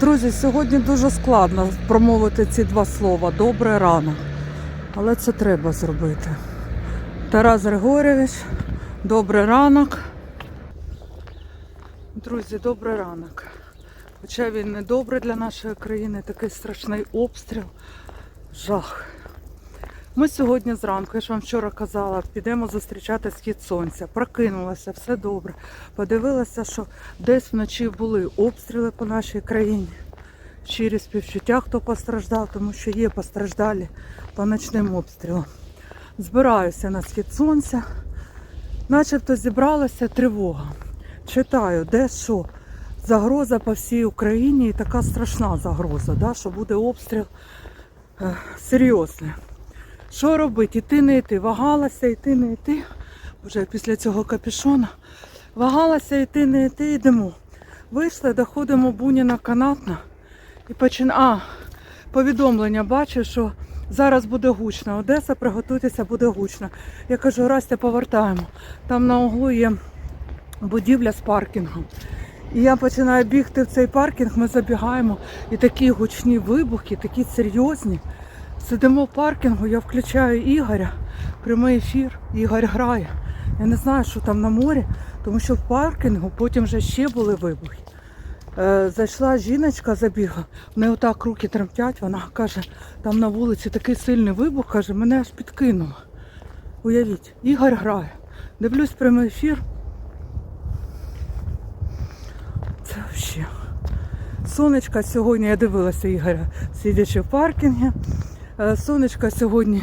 Друзі, сьогодні дуже складно промовити ці два слова добре ранок. Але це треба зробити. Тарас Григорьович, добрий ранок. Друзі, добрий ранок. Хоча він не добрий для нашої країни, такий страшний обстріл. Жах. Ми сьогодні зранку, я ж вам вчора казала, підемо зустрічати схід сонця. Прокинулася, все добре. Подивилася, що десь вночі були обстріли по нашій країні. Щирі співчуття, хто постраждав, тому що є постраждалі по ночним обстрілам. Збираюся на схід сонця. Начебто зібралася тривога. Читаю, де що. Загроза по всій Україні і така страшна загроза, да, що буде обстріл е, серйозний. Що робити? Іти не йти. Вагалася, йти не йти. Вже після цього капюшона. Вагалася йти не йти, йдемо. Вийшли, доходимо Буніна канатна і почина. А, повідомлення бачу, що зараз буде гучно. Одеса, приготуйтеся, буде гучно. Я кажу, Растя, повертаємо. Там на углу є будівля з паркінгом. І я починаю бігти в цей паркінг, ми забігаємо, і такі гучні вибухи, такі серйозні. Сидимо в паркінгу, я включаю Ігоря, прямий ефір, Ігор грає. Я не знаю, що там на морі, тому що в паркінгу потім вже ще були вибухи. Е, зайшла жіночка, забігла, в неї отак руки тремтять, вона каже, там на вулиці такий сильний вибух, каже, мене аж підкинуло. Уявіть, Ігор грає. Дивлюсь прямий ефір. Це взагалі. Сонечка сьогодні, я дивилася Ігоря, сидячи в паркінгі. Е, Сонечка сьогодні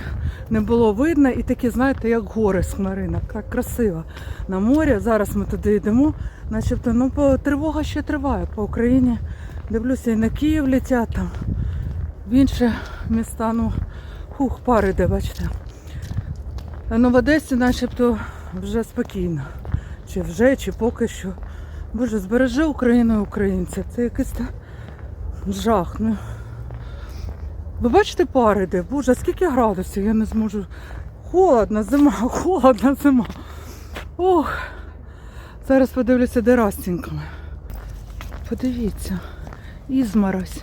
не було видно і такі, знаєте, як гори з хмаринок. Так красиво на морі. Зараз ми туди йдемо. Начебто, ну, тривога ще триває по Україні. Дивлюся, і на Київ летять там. В інші міста, ну, хух, пар іде, бачите. Ну, в Одесі начебто вже спокійно. Чи вже, чи поки що. Боже, збережи Україну і українців. Це якийсь жах. Ну. Ви бачите пари? Боже, скільки градусів? Я не зможу. Холодна зима, холодна зима. Ох. Зараз подивлюся, де Растіньками. Подивіться. Ізморозь.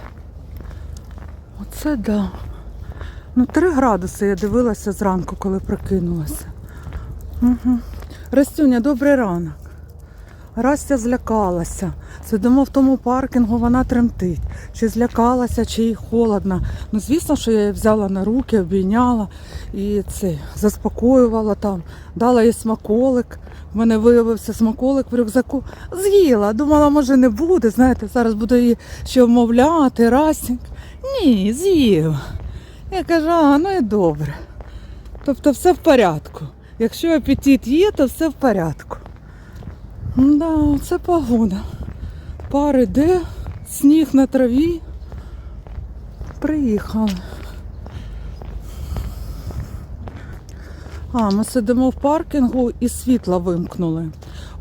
Оце да. Ну, 3 градуси я дивилася зранку, коли прокинулася. Угу. Растюня, добрий ранок. Растя злякалася. Сидимо в тому паркінгу, вона тремтить. Чи злякалася, чи їй холодно. Ну, звісно, що я її взяла на руки, обійняла і це заспокоювала там, дала їй смаколик. В мене виявився смаколик в рюкзаку. З'їла. Думала, може не буде. Знаєте, зараз буду її ще вмовляти, Растіньк. Ні, з'їла. Я кажу, а ну і добре. Тобто все в порядку. Якщо апетит є, то все в порядку. Да, це погода. Пар іде, сніг на траві. Приїхали. А, ми сидимо в паркінгу і світла вимкнули.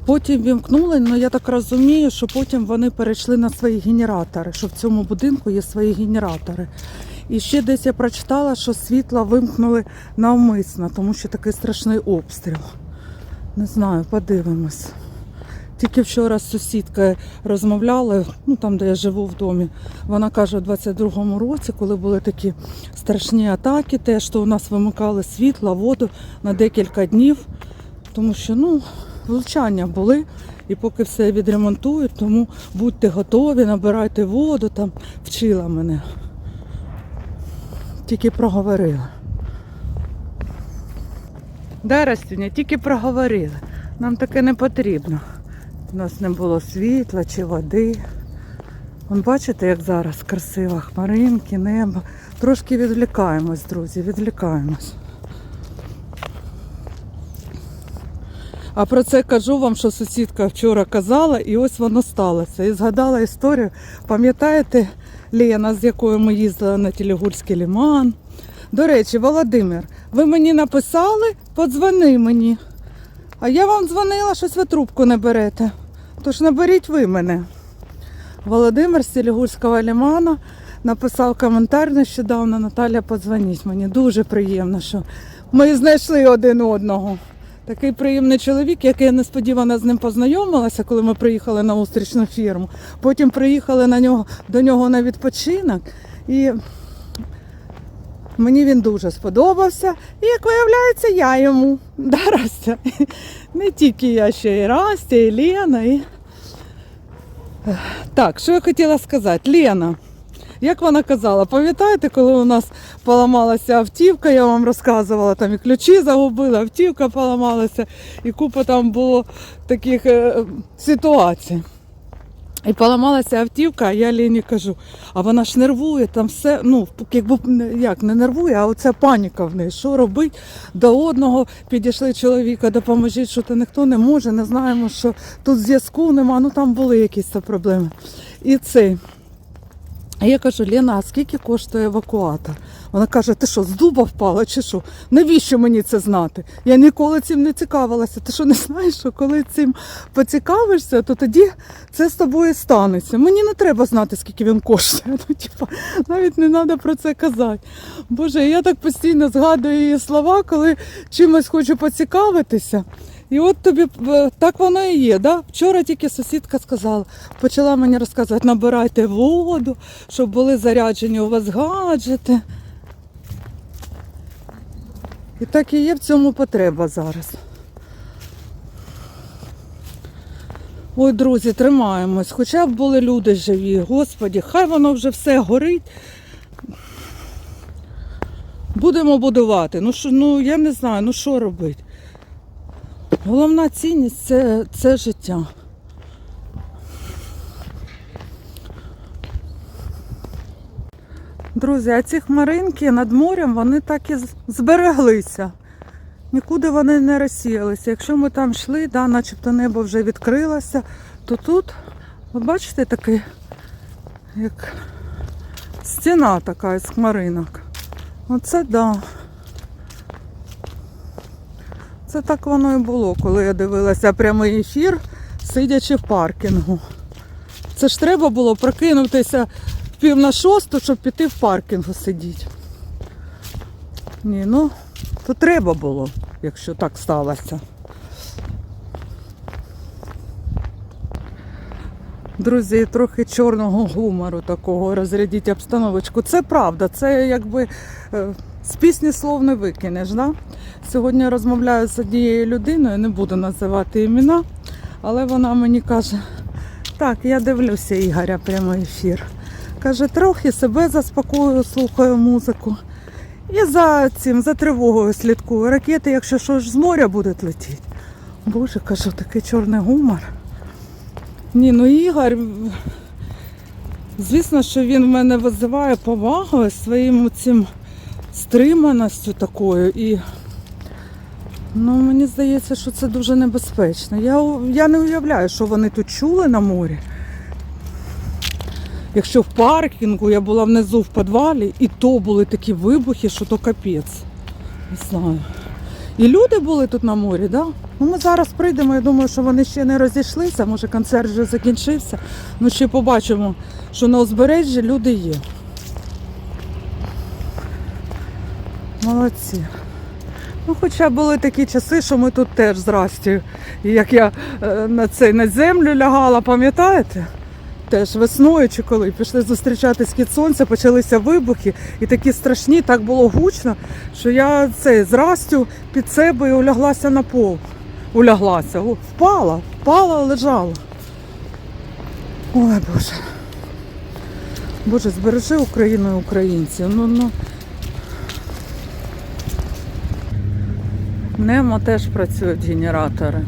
Потім вимкнули, але я так розумію, що потім вони перейшли на свої генератори, що в цьому будинку є свої генератори. І ще десь я прочитала, що світла вимкнули навмисно, тому що такий страшний обстріл. Не знаю, подивимось. Тільки вчора з сусідкою розмовляли, ну там, де я живу в домі. Вона каже, у 22-му році, коли були такі страшні атаки, теж то у нас вимикали світло, воду на декілька днів, тому що ну, влучання були. І поки все відремонтують, тому будьте готові, набирайте воду, там вчила мене. Тільки проговорила. Да, Растюня, тільки проговорили. Нам таке не потрібно. У нас не було світла чи води. Вон бачите, як зараз красиво, хмаринки, небо. Трошки відвлікаємось, друзі, відвлікаємось. А про це кажу вам, що сусідка вчора казала, і ось воно сталося. І згадала історію. Пам'ятаєте, Лена, з якою ми їздили на Тілігульський ліман? До речі, Володимир, ви мені написали, подзвони мені. А я вам дзвонила, щось ви трубку не берете. Тож наберіть ви мене. Володимир з Тілігульського лімана написав коментар нещодавно. Наталя, подзвоніть мені. Дуже приємно, що ми знайшли один одного. Такий приємний чоловік, який я несподівано з ним познайомилася, коли ми приїхали на устрічну фірму. Потім приїхали на нього, до нього на відпочинок. І мені він дуже сподобався. І як виявляється, я йому. Да? Не тільки я, ще і Растя, і Лена. І... Так, що я хотіла сказати? Лена, як вона казала, пам'ятаєте, коли у нас поламалася автівка, я вам розказувала, там і ключі загубила, автівка поламалася, і купа там було таких е, ситуацій. І поламалася автівка, а я Лені кажу, а вона ж нервує, там все, ну, якби як не нервує, а оця паніка в неї. Що робить? До одного підійшли чоловіка, допоможіть, що то ніхто не може, не знаємо, що тут зв'язку нема, ну там були якісь проблеми. І цей. А я кажу, Лена, а скільки коштує евакуатор? Вона каже, ти що, з дуба впала чи що? Навіщо мені це знати? Я ніколи цим не цікавилася. Ти що не знаєш, що коли цим поцікавишся, то тоді це з тобою станеться. Мені не треба знати, скільки він коштує. Ну, типа, навіть не треба про це казати. Боже, я так постійно згадую її слова, коли чимось хочу поцікавитися. І от тобі е, так воно і є. Да? Вчора тільки сусідка сказала, почала мені розказувати, набирайте воду, щоб були заряджені у вас гаджети. І так і є в цьому потреба зараз. Ой, друзі, тримаємось. Хоча б були люди живі. Господі, хай воно вже все горить. Будемо будувати. Ну, що, ну я не знаю, ну що робити. Головна цінність це, це життя. Друзі, а ці хмаринки над морем вони так і збереглися. Нікуди вони не розсіялися. Якщо ми там йшли, да, начебто небо вже відкрилося, то тут, ви бачите, такий, як стіна така з хмаринок. Оце да. Це так воно і було, коли я дивилася прямий ефір, сидячи в паркінгу. Це ж треба було прокинутися в пів на шосту, щоб піти в паркінгу сидіти. Ні, ну, то треба було, якщо так сталося. Друзі, трохи чорного гумору такого розрядіть обстановочку. Це правда, це якби е, з пісні слов не викинеш. Да? Сьогодні я розмовляю з однією людиною, не буду називати імена, але вона мені каже: так, я дивлюся Ігоря прямий ефір. Каже, трохи себе заспокоюю, слухаю музику. І за цим, за тривогою слідкую. Ракети, якщо що ж з моря будуть летіти. Боже, кажу, такий чорний гумор. Ні, ну Ігор, звісно, що він в мене визиває повагу своїм цим стриманістю такою. І ну, мені здається, що це дуже небезпечно. Я, я не уявляю, що вони тут чули на морі. Якщо в паркінгу я була внизу в підвалі, і то були такі вибухи, що то капець. Не знаю. І люди були тут на морі, да? Ну, ми зараз прийдемо, я думаю, що вони ще не розійшлися, може концерт вже закінчився. Ну ще побачимо, що на узбережжі люди є. Молодці. Ну, хоча були такі часи, що ми тут теж з І як я е, на цей на землю лягала, пам'ятаєте? Теж весною чи коли пішли зустрічати схід сонця, почалися вибухи, і такі страшні, так було гучно, що я цей з Растю під себе і уляглася на пол. Уляглася, О, впала, впала, лежала. Ой Боже. Боже, збережи Україну і українців. Ну, ну. Немо теж працюють генератори.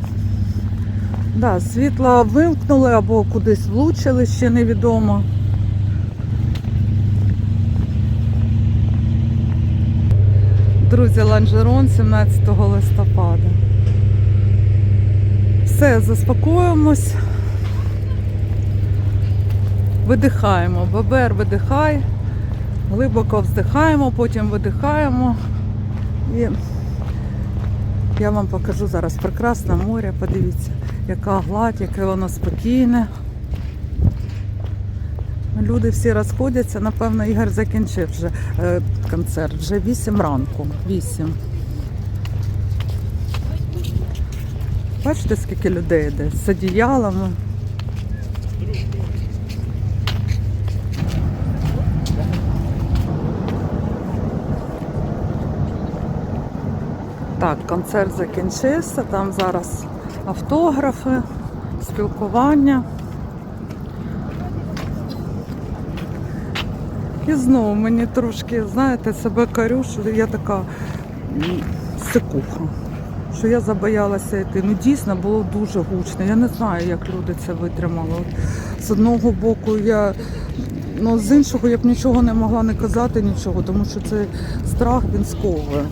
Да, світло вимкнули або кудись влучили, ще невідомо. Друзі, ланжерон 17 листопада. Все, заспокоїмось. Видихаємо. ББР видихай. Глибоко вздихаємо, потім видихаємо. І я вам покажу зараз прекрасне море. Подивіться, яка гладь, яке воно спокійне. Люди всі розходяться. Напевно, Ігор закінчив вже е, концерт. Вже 8 ранку. 8. Бачите, скільки людей йде з одіялами. Так, концерт закінчився, там зараз автографи, спілкування. І знову мені трошки, знаєте, себе корю, що я така сикуха, що я забоялася йти. Ну дійсно було дуже гучно. Я не знаю, як люди це витримали. З одного боку, я ну з іншого я б нічого не могла не казати, нічого, тому що цей страх він сковує.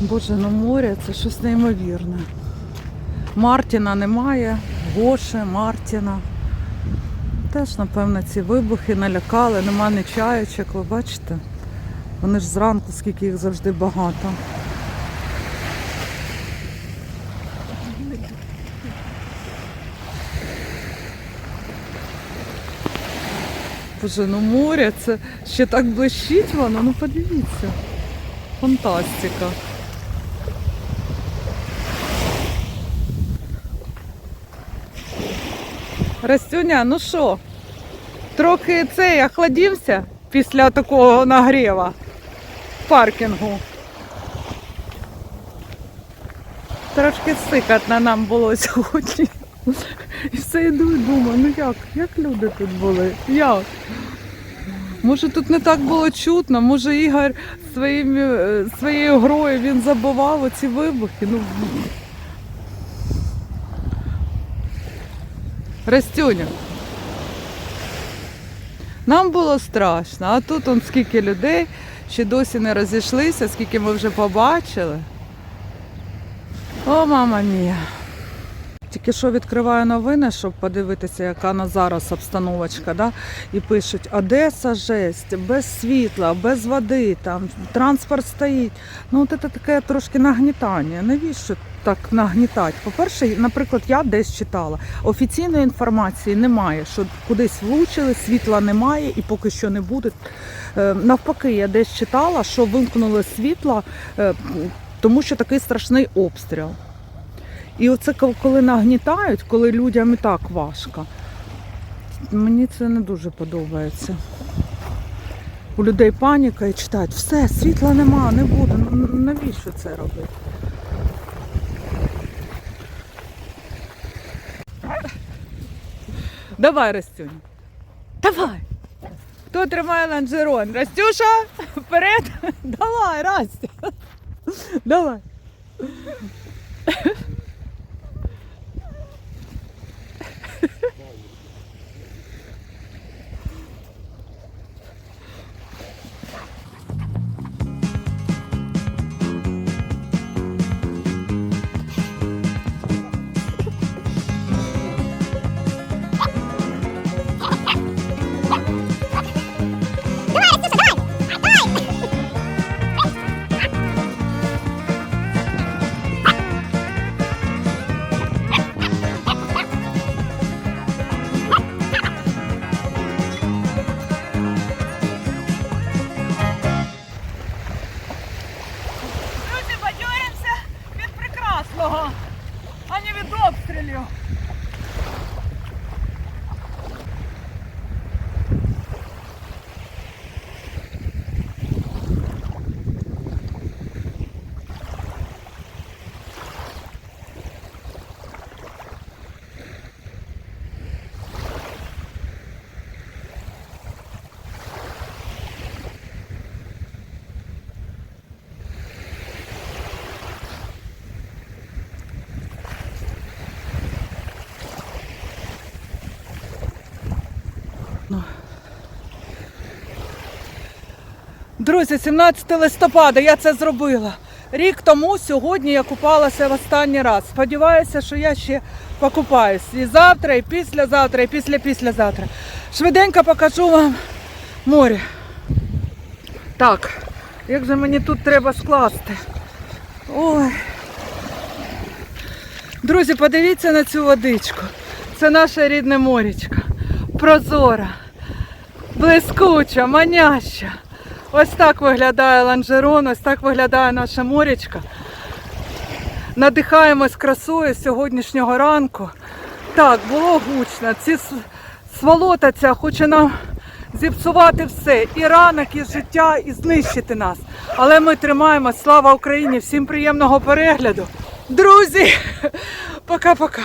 Боже, ну море це щось неймовірне. Мартіна немає, Гоші, Мартіна. Теж, напевно, ці вибухи налякали, нема ні чаєчок, ви бачите? Вони ж зранку, скільки їх завжди багато. Боже, ну море, це ще так блищить воно, ну подивіться. Фантастика. Растюня, ну що, трохи цей охладився після такого нагріва паркінгу. Трошки сикатно нам було сьогодні. І все йду і думаю, ну як, як люди тут були? Як? Може тут не так було чутно, може Ігор своїм, е, своєю грою він забував оці вибухи. Ну, Растюня. Нам було страшно, а тут он скільки людей ще досі не розійшлися, скільки ми вже побачили. О, мама мія. Тільки що відкриваю новини, щоб подивитися, яка на зараз обстановочка. Да? І пишуть, Одеса жесть, без світла, без води, там транспорт стоїть. Ну, от це таке трошки нагнітання. Навіщо так нагнітати? По-перше, наприклад, я десь читала. Офіційної інформації немає, що кудись влучили, світла немає і поки що не буде. Е, Навпаки, я десь читала, що вимкнули світла, е, тому що такий страшний обстріл. І оце коли нагнітають, коли людям і так важко. Мені це не дуже подобається. У людей паніка і читають, все, світла нема, не буде. Навіщо це робити? Давай, Растюнь. Давай. Хто тримає ланжерон? Растюша, вперед. Давай, Растя. Давай. Друзі, 17 листопада я це зробила. Рік тому сьогодні я купалася в останній раз. Сподіваюся, що я ще покупаюсь. І завтра, і післязавтра, і після післязавтра. Швиденько покажу вам море. Так, як же мені тут треба скласти? Ой. Друзі, подивіться на цю водичку. Це наша рідне морічка. Прозора, блискуча, маняща. Ось так виглядає ланжерон, ось так виглядає наша морічка. Надихаємось красою сьогоднішнього ранку. Так, було гучно. Ці сволота ця хоче нам зіпсувати все. І ранок, і життя, і знищити нас. Але ми тримаємось. Слава Україні! Всім приємного перегляду. Друзі! Пока-пока.